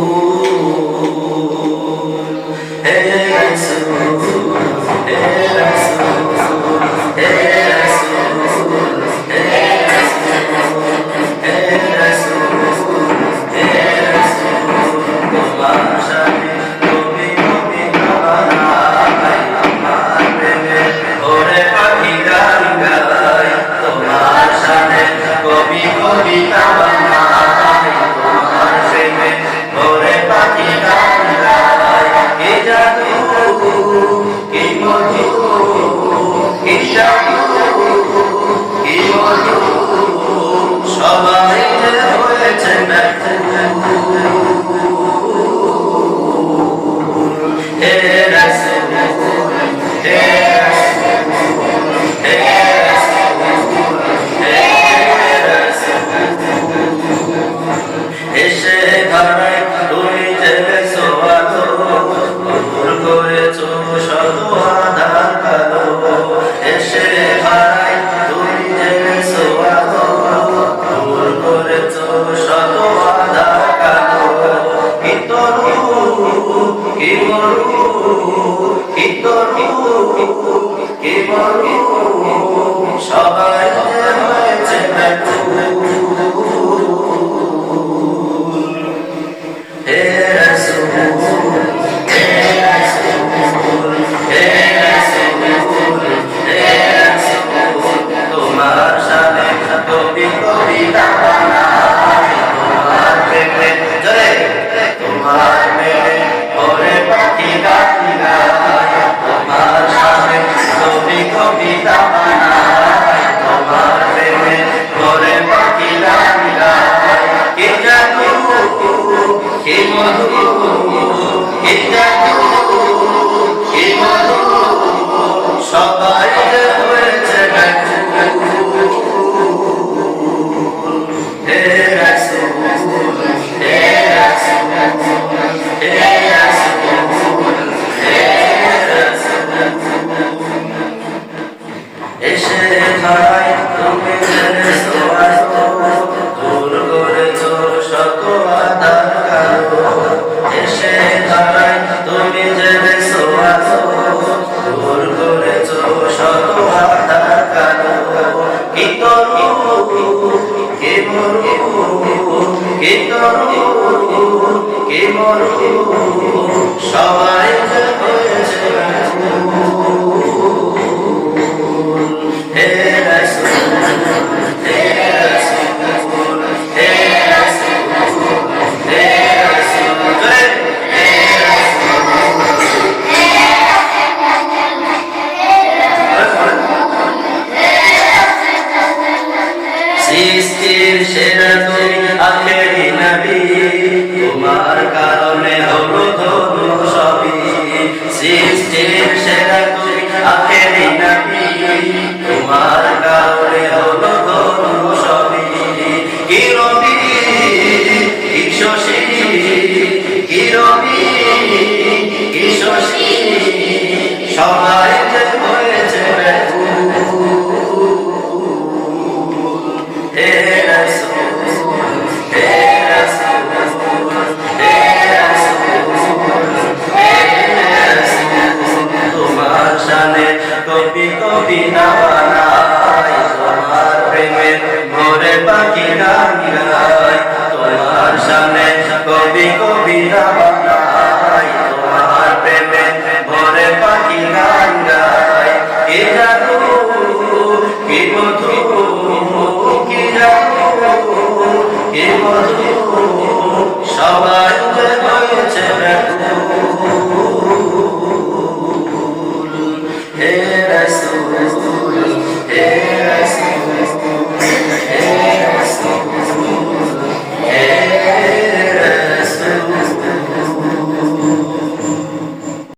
Oh. تمتعوا কে বড় কে বড় কে বড় 기도하고 কে তরু কে মরু সবাই Sister Sheraton হে নবী, তোমার কারণে হলো ধনু সবই। সৃষ্টির সেরা তুমি আখেরি নবী, তোমার কারণে হলো ধনু সবই। কি রবি কি শশী কি রবি কি শশী সবাই মদিনা বানাই তোমার প্রেমের মোরে পাখি সামনে কবি কবি